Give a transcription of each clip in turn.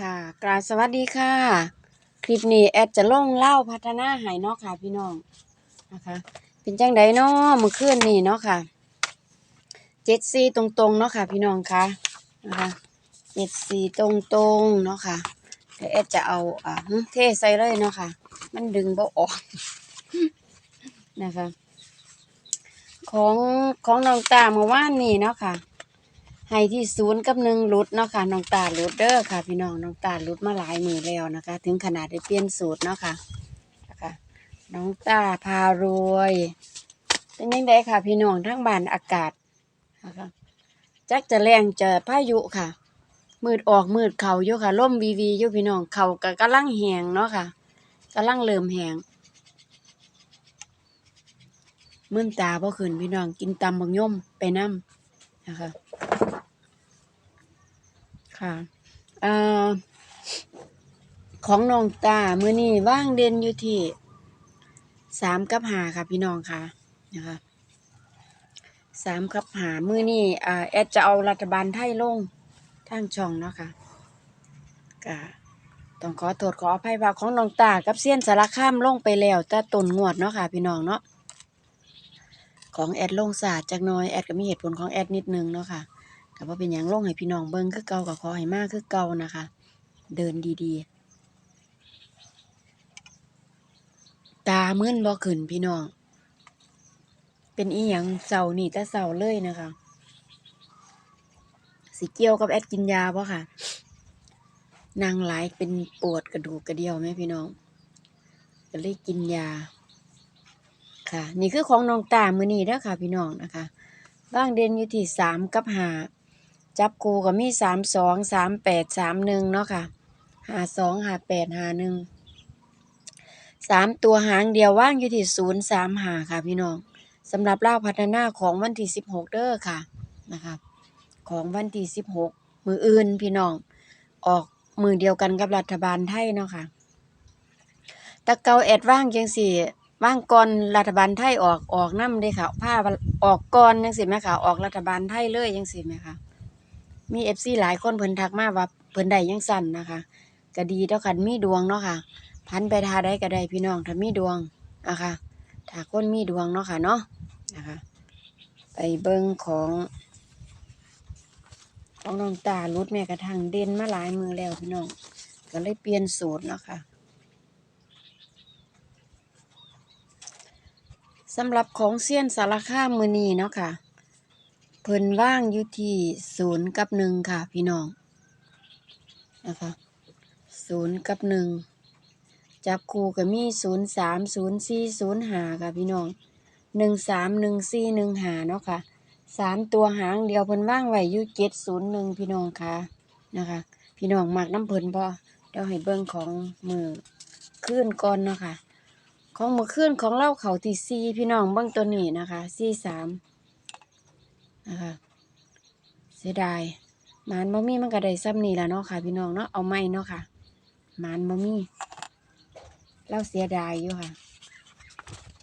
ค่ะกราบสวัสดีค่ะ คลิปนี้แอดจะลงเล่าพัฒนาหายเนาะค่ะ พี่น้องนะคะ เป็นจังไดเนาะเมื่อคืนนี่เนาะค่ะเจ็ดสี่ตรงๆเนาะค่ะ พี่น้องคะนะคะเจ็ดสี่ตรงๆเนาะค่ะเดี๋ยวแอดจะเอาอ่าเทใส่เลยเนาะค่ะ มันดึงบ่ออกนะคะ ของของน้องตาเมื่อวานนี่เนาะค่ะ ให้ที่ศูนย์กับหนึ่งหลุดเนาะค่ะน้องตาหลุดเด้อค่ะ พี่น้องน้องตาหลุดมาหลายมือแล้วนะคะ ถึงขนาดได้เปลี่ยนสูตรเนาะค่ะนะคะน้องตาพารวยเป็นยังไงค่ะ พี่น้องทั้งบ้านอากาศนะคะจักจะแรงจะพายุค่ะ มืดออกมืดเข่าอยู่ค่ะล่มวีวีอยู่พี่น้องเข่าก็กำลังแหงเนาะค่ะกำลังเริ่มแหงมื่นตาบ่ขึ้นพี่น้องกินตำบักย่อมไปน้ำนะคะ ค่ะเอ่อของน้องตามื้อนี้ว่างเด่นอยู่ที่สามกับหาค่ะพี่น้องค่ะนะคะสามกับหามื้อนี้อ่าแอดจะเอารัฐบาลไทยลงทางช่องเนาะค่ะก็ต้องขอโทษขออภัยว่าของน้องตากับเซียนสารคามลงไปแล้วแต่ตนงวดเนาะค่ะพี่น้องเนาะของแอดลงศาสตร์จักน้อยแอดก็มีเหตุผลของแอดนิดนึงเนาะค่ะ ก็บ่เป็นหยังลงให้พี่น้องเบิ่งคือเก่าก็ขอให้มากคือเก่านะคะ เดินดีๆ ตามึนบ่ขึ้นพี่น้อง เป็นอีหยังเศร้านี่แต่เศร้าเลยนะคะ สิเกี่ยวกับแอดกินยาบ่ค่ะ นางหลายเป็นปวดกระดูกกระเดี่ยวไหมพี่น้องก็เลยกินยา ค่ะ นี่คือของน้องตามือนี้เด้อค่ะ พี่น้องนะคะบ้างเด่นอยู่ที่สามกับหา จับกูก็มีสามสองสามแปดสามหนึ่งเนาะค่ะหาสองหาแปดหาหนึ่งสามตัวหางเดียวว่างอยู่ที่ศูนย์สามหาค่ะพี่น้องสำหรับเล่าวพัฒนาของวันที่สิบหกเด้อค่ะนะคะของวันที่สิบหกมืออื่นพี่น้อง ออกมือเดียวกันกับรัฐบาลไทยเนาะค่ะตะเกาแอดว่างจังสี่ว่างก่อนรัฐบาลไทยออกออกน้ำเลยค่ะผ้าออกก่อนจังสิไหมค่ะออกรัฐบาลไทยเลยจังสิไหมค่ะ มีเอฟซีหลายคนเพิ่นทักมาว่าเพิ่นได้ยังสั่นนะคะก็ดีเท่ากันมีดวงเนาะค่ะ พันไปทาได้ก็ได้พี่น้องถ้ามีดวงนะคะถ้าคนมีดวงเนาะค่ะเนาะนะคะไปเบิ่งของของน้องตาลุดแม่กระทั่งเด่นมาหลายมือแล้วพี่น้องก็เลยเปลี่ยนสูตรเนาะค่ะสำหรับของเซียนสารคามมือนีเนาะค่ะ เพิ่นว่างอยู่ที่ศูนย์กับหนึ่งค่ะ พี่น้องนะคะศูนย์กับหนึ่งจับคู่ก็มีศูนย์สามศูนย์สี่ศูนย์หาค่ะพี่น้องหนึ่งสามหนึ่งสี่หนึ่งหาเนาะค่ะสามตัวหางเดียวเพิ่นว่างไว้อยู่เจ็ดศูนย์หนึ่งพี่น้องค่ะนะคะ พี่น้องมักน้ำเพิ่นพอเดี๋ยวให้เบิ่งของมือขึ้นก่อนเนาะค่ะของมือขึ้นของเล่าเขาที่สี่พี่น้องเบิ่งตัวนี้นะคะสี่สาม นะคะ เสียดายหมานบ่มีมันก็ได้ซ้ำนี่แล่ะเนาะค่ะพี่น้องเนาะเอาไม่เนาะค่ะหมานบ่มีเราเสียดายอยู่ค่ะ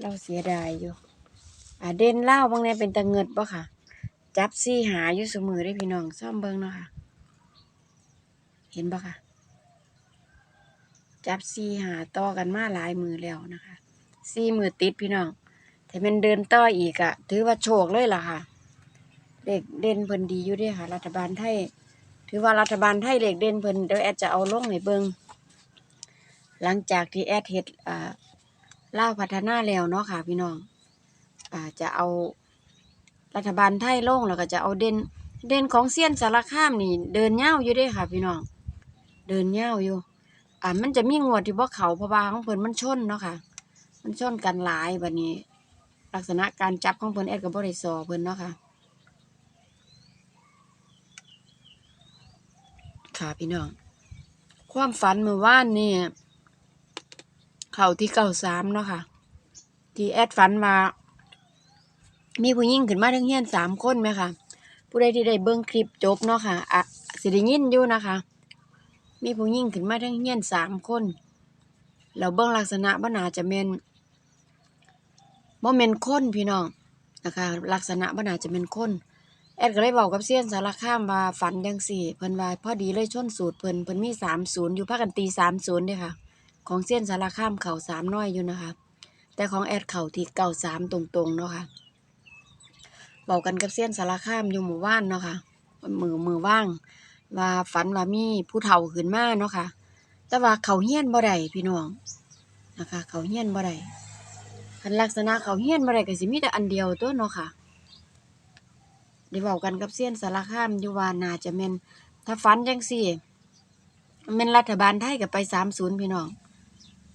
เราเสียดายอยู่ อ่าเด่นเล่าบางแน่เป็นตะเงิดบ่ค่ะ จับซี่หาอยู่เสมอได้พี่น้องซ่อมเบิ่งเนาะค่ะ เห็นบ่ค่ะ จับซี่หาต่อกันมาหลายมือแล้วนะคะซี่มือติดพี่น้องถ้ามันเดินต่ออีกอะถือว่าโชคเลยล่ะค่ะ เลขเด่นเพิ่นดีอยู่เด้ค่ะ รัฐบาลไทย ถือว่ารัฐบาลไทยเลขเด่นเพิ่นเดี๋ยวแอดจะเอาลงให้เบิงหลังจากที่แอดเฮ็ดอ่าล่าพัฒนาแล้วเนาะค่ะ พี่น้องอ่าจะเอารัฐบาลไทยลงแล้วก็จะเอาเด่นเด่นของเซียนสารคามนี่ เดินยาอยู่เด้ค่ะ พี่น้อง เดินยาอยู่ อ่ามันจะมีงวดที่บ่เขาพราของเพิ่นมันชนเนาะค่ะ มันชนกันหลายบัดนี้ ลักษณะการจับของเพิ่นแอดก็บ่ได้สอเพิ่นเนาะค่ะ ค่ะพี่น้อง ความฝันเมื่อวานนี่เข่าที่เก้าสามเนาะค่ะ ที่แอดฝันว่ามีผู้หญิงขึ้นมาทั้งเฮียนสามคนไหมค่ะผู้ใดที่ได้เบิ่งคลิปจบเนาะค่ะอะสิได้ยินอยู่นะคะ มีผู้หญิงขึ้นมาทั้งเฮียนสามคนแล้วเบิ่งลักษณะบ่นาจะแม่นบ่แม่นคนพี่น้องนะคะ ลักษณะบ่นาจะแม่นคน แอดก็เลยเว้ากับเซียนสารคามว่าฝันจังซี่เพิ่นว่าพอดีเลยชนสูตรเพิ่นเพิ่นมี30อยู่พากันตี30เด้อค่ะ ของเซียนสารคามเข้า3น้อยอยู่นะคะ แต่ของแอดเข้าที่93ตรงๆเนาะค่ะเว้ากันกับเซียนสารคามอยู่หมู่บ้านเนาะค่ะมือมือว่าง ว่าฝันว่ามีผู้เฒ่าขึ้นมาเนาะค่ะ แต่ว่าเขาเฮี้ยนบ่ได้พี่น้องนะคะ เขาเฮี้ยนบ่ได้คันลักษณะเขาเฮี้ยนบ่ได้ก็สิมีแต่อันเดียวตัวเนาะค่ะ ได้เว้ากันกับเซียนสารคามอยู่ว่าน่าจะแม่นถ้าฝันจังซี่แม่นรัฐบาลไทยก็ไป30พี่น้อง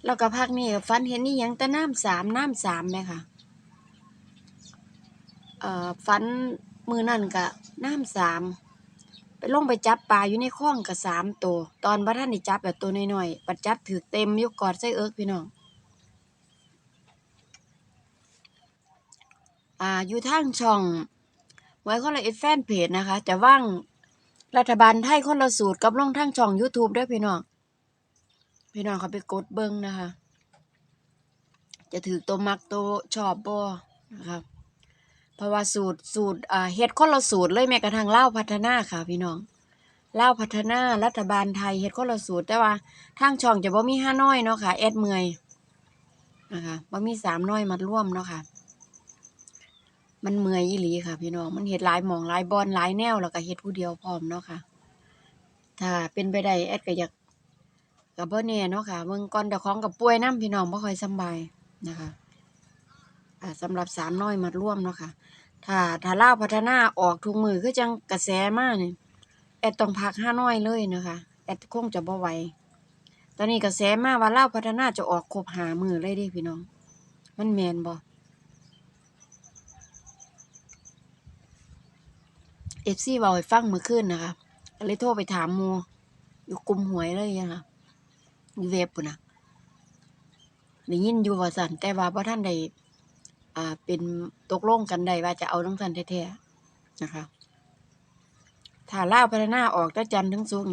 แล้วก็ภาคนี้ก็ฝันเห็นอีหยังแต่น้ำสามน้ำสามแม่ค่ะเอ่อฝันมือนั้นก็น้ำสามไปลงไปจับปลาอยู่ในคลองก็สามตัวตอนบ่ทันได้จับแบบตัวน้อยๆปัดจับถือเต็มยู่กอดใส่เอิกพี่น้องอ่าอยู่ทางช่อง ไว้คนละเอ็ดแฟนเพจนะคะ จะว่างรัฐบาลไทยคนละสูตรกับลงทางช่อง YouTube ด้วยพี่น้อง พี่น้องเขาไปกดเบิ้งนะคะ จะถือตัวมักตัวชอบบ่นะครับเพราะว่าสูตรสูตรอ่าเฮ็ดคนละสูตรเลยแม้กระทั่งเล่าพัฒนาค่ะ พี่น้องเล่าพัฒนารัฐบาลไทยเฮ็ดคนละสูตรแต่ว่าทางช่องจะบ่มีห้าน้อยเนาะค่ะแอดเมื่อยนะคะบ่มีสามน้อยมาร่วมเนาะค่ะ มันเมื่อยอีหลีค่ะ พี่น้องมันเฮ็ดหลายหมองหลายบอนหลายแนวแล้วก็เฮ็ดผู้เดียวพร้อมเนาะค่ะ ถ้าเป็นไปได้แอดก็อยากก็บ่แน่เนาะค่ะเบิ่งก่อนเจ้าของก็ป่วยนำพี่น้องบ่ค่อยสบายนะคะอ่าสำหรับสามน้อยมาร่วมเนาะค่ะ ถ้าถ้าล่าพัฒนาออกทุกมือคือจังกระแสมานี่แอดต้องพักห้าน้อยเลยนะคะแอดคงจะบ่ไหวตอนนี้กระแสมากว่าเล่าพัฒนาจะออกครบหามือเลยด้พี่น้อง มันแมนบ่ เอฟซีเว้าให้ฟังเมื่อคืนนะคะเลยโทรไปถามหมูอยู่กลุ่มหวยเลยอะคะอยู่เว็บปุ่นนะได้ยินอยู่ว่าสันแต่ว่าบ่ท่านได้อ่า เป็นตกลงกันได้ว่าจะเอาจังซั่นแท้ๆนะคะถ้าเลาพัฒนาออกแต่จันทร์ถึงศุก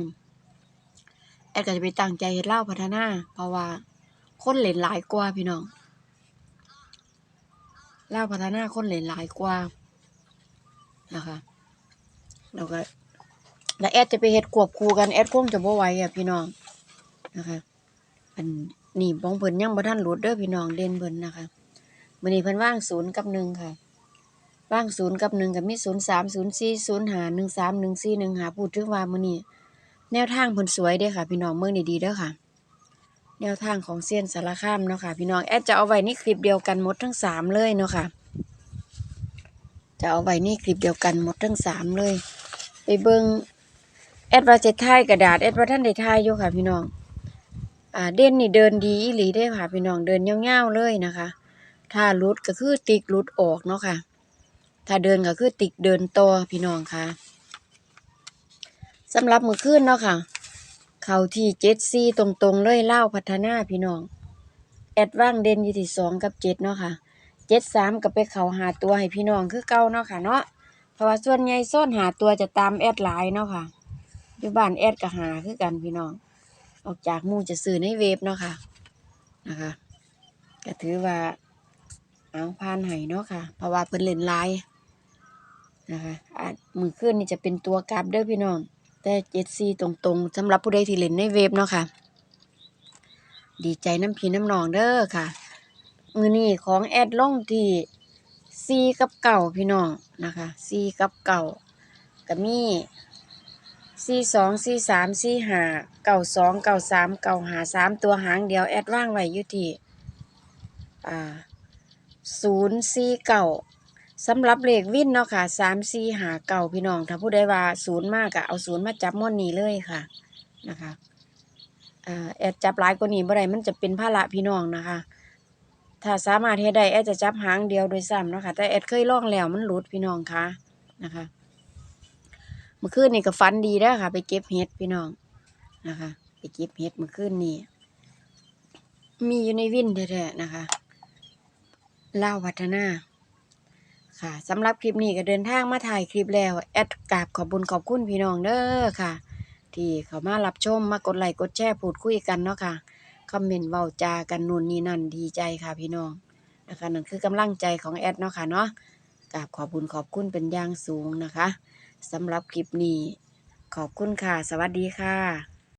แอดก็จะไปตั้งใจเฮ็ดลาพัฒนา เพราะว่าคนเล่นหลายกว่าพี่น้องเลาพัฒนาคนเล่นหลายกว่านะคะ แล้วก็แล้วแอดจะไปเฮ็ดควบคู่กันแอดคงจะบ่ไหวอะพี่น้องนะคะอันนี่บ้องเพิ่นยังบ่ทันหลุดเด้อพี่น้องเด่นเพิ่นนะคะมื้อนี้เพิ่นว่างศูนย์กับหนึ่งค่ะว่างศูนย์กับหนึ่งก็มี03 04 05 13 14 15พูดถึงว่ามื้อนี้แนวทางเพิ่นสวยเด้อค่ะ พี่น้องเบิ่งดีๆเด้อค่ะ แนวทางของเซียนสารคามเนาะค่ะ พี่น้องแอดจะเอาไว้ในคลิปเดียวกันหมดทั้งสามเลยเนาะค่ะ จะเอาไว้ในคลิปเดียวกันหมดทั้งสามเลย ไปเบิงแอดว่าจะถ่ายกระดาษแอดว่าท่านได้ถ่ายอยู่ค่ะพี่น้อง อ่าเด่นนี่เดินดีอีหลีได้ค่ะพี่น้องเดินยาวๆเลยนะคะ ถ้าลุดก็คือติกลุดออกเนาะค่ะ ถ้าเดินก็คือติกเดินต่อพี่น้องค่ะสำหรับมือคืนเนาะค่ะ เข้าที่เจ็ดซีตรงๆเลยเล่าพัฒนาพี่น้อง แอดว่างเด่นยู่ที่สองกับเจ็ดเนาะค่ะ จ็ดสามก็ไปเขาหาตัวให้พี่น้องคือเก่าเนาะค่ะเนาะเพราะว่าส่วนใหญ่โซนหาตัวจะตามแอดไลน์เนาะค่ะอยู่บ้านแอดก็หาคือกันพี่น้อง ออกจากมู่จะซื้อในเว็บเนาะค่ะนะคะก็ถือว่าเอาผ่านให้เนาะค่ะ เพราะว่าเพิ่นเล่นไลน์นะคะอาจมือขึ้นนี่จะเป็นตัวกราฟเด้อพี่น้อง แต่เจ็ดซีตรงๆสำหรับผู้ใดที่เล่นในเว็บเนาะค่ะ ดีใจน้ำพีน้ำนองเด้อค่ะ มือนี้ของแอดลงที่ซีกับเก่าพี่น้องนะคะซีกับเก่าก็มีซีสองซีสามซีห้าเก่าสองเก่าสามเก่าหาสามตัวหางเดียวแอดว่างไว้อยู่ที่อ่าศูนย์ซีเก่าสำหรับเลขวินเนาะค่ะสามซีหาเก่าพี่น้อง ถ้าผู้ใดว่าศูนย์มากก็เอาศูนย์มาจับม้วนนี้เลยค่ะนะคะแอดจับหลายกว่านี้บ่ได้มันจะเป็นภาระพี่น้องนะคะ ถ้าสามารถเฮ็ดได้แอดจะจับหางเดียวโดยซ้ำเนาะค่ะแต่แอดเคยลองแล้วมันหลุดพี่น้องค่ะนะคะเมื่อคืนนี่ก็ฝันดีแล้วค่ะ ไปเก็บเห็ดพี่น้องนะคะ ไปเก็บเห็ดเมื่อคืนนี่มีอยู่ในวินแท้ๆนะคะเล่าวัฒนาค่ะสำหรับคลิปนี้ก็เดินทางมาถ่ายคลิปแล้ว แอดกราบขอบบุญขอบคุณพี่น้องเด้อค่ะ ที่เขามารับชมมากดไลค์กดแชร์พูดคุยกันเนาะค่ะ คอมเมนต์เว้าจากันนู่นนี่นั่นดีใจค่ะพี่น้องนะคะนั่นคือกำลังใจของแอดเนาะค่ะเนาะกราบขอบคุณขอบคุณเป็นอย่างสูงนะคะสำหรับคลิปนี้ ขอบคุณค่ะ สวัสดีค่ะ